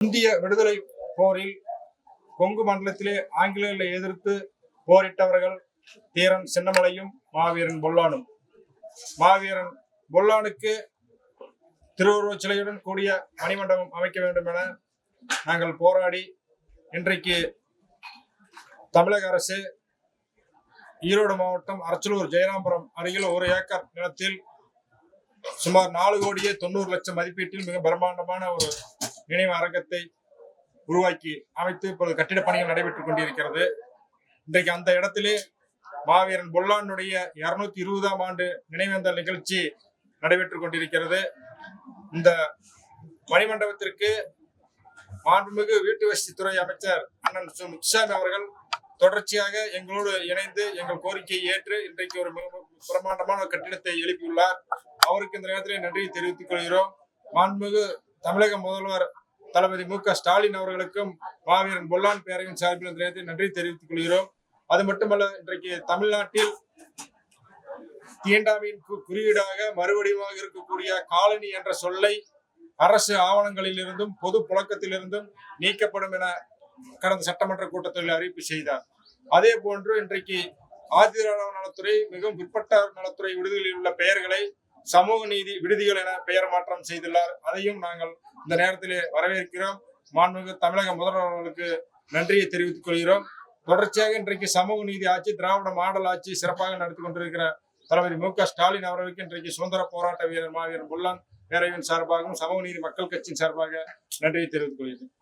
இந்திய விடுதலை போரில் கொங்கு மண்டலத்திலே ஆங்கிலேயர்களை எதிர்த்து போரிட்டவர்கள் தீரன் சின்னமலையும் மாவீரன் பொல்லானும். மாவீரன் பொல்லானுக்கு திருவுருவச் சிலையுடன் கூடிய மணிமண்டபம் அமைக்க வேண்டும் என நாங்கள் போராடி இன்றைக்கு தமிழக அரசு ஈரோடு மாவட்டம் அரச்சலூர் ஜெயராம்பரம் அருகில் ஒரு ஏக்கர் நிலத்தில் சுமார் நாலு கோடியே தொண்ணூறு லட்சம் மதிப்பீட்டில் மிக பிரம்மாண்டமான ஒரு நினைவு அரங்கத்தை உருவாக்கி அமைத்து இப்பொழுது கட்டிடப் பணிகள் நடைபெற்றுக் கொண்டிருக்கிறது. இன்றைக்கு அந்த இடத்திலே மாவீரன் பொல்லானுடைய இருநூத்தி இருபதாம் ஆண்டு நினைவேந்தல் நிகழ்ச்சி நடைபெற்றுக் கொண்டிருக்கிறது. இந்த மணிமண்டபத்திற்கு மாண்புமிகு வீட்டு வசதித்துறை அமைச்சர் அண்ணன் சு. முத்துசாமி அவர்கள் தொடர்ச்சியாக எங்களோடு இணைந்து எங்கள் கோரிக்கையை ஏற்று இன்றைக்கு ஒரு பிரமாண்டமான ஒரு கட்டிடத்தை எழுப்பியுள்ளார். அவருக்கு இந்த நேரத்திலே நன்றியை தெரிவித்துக் கொள்கிறோம். மாண்புமிகு தமிழக முதல்வர் தளபதி மு க ஸ்டாலின் அவர்களுக்கும் மாவீரன் பொல்லான் பேரவையின் சார்பில் இந்த நேரத்தில் நன்றி தெரிவித்துக் கொள்கிறோம். அது மட்டுமல்ல இன்றைக்கு தமிழ்நாட்டில் தீண்டாமையின் குறியீடாக மறுவடிவாக இருக்கக்கூடிய காலனி என்ற சொல்லை அரசு ஆவணங்களில் இருந்தும் பொது புழக்கத்திலிருந்தும் நீக்கப்படும் என கடந்த சட்டமன்ற கூட்டத்தில் அறிவிப்பு செய்தார். அதே போன்று இன்றைக்கு ஆதிதிராவிட நலத்துறை மிகவும் பிற்பட்ட நலத்துறை விடுதிகளில் உள்ள பெயர்களை சமூக நீதி விடுதிகள் என பெயர் மாற்றம் செய்துள்ளார். அதையும் நாங்கள் இந்த நேரத்திலே வரவேற்கிறோம். மாண்புமிகு தமிழக முதல்வர்களுக்கு நன்றியை தெரிவித்துக் கொள்கிறோம். தொடர்ச்சியாக இன்றைக்கு சமூக நீதி ஆட்சி திராவிட மாடல் ஆட்சி சிறப்பாக நடத்தி கொண்டிருக்கிற தளபதி மு க ஸ்டாலின் அவர்களுக்கு இன்றைக்கு சுதந்திர போராட்ட வீரர் மாவீரன் புல்லான் பேரவையின் சார்பாகவும் சமூக நீதி மக்கள் கட்சியின் சார்பாக நன்றியை தெரிவித்துக் கொள்கிறேன்.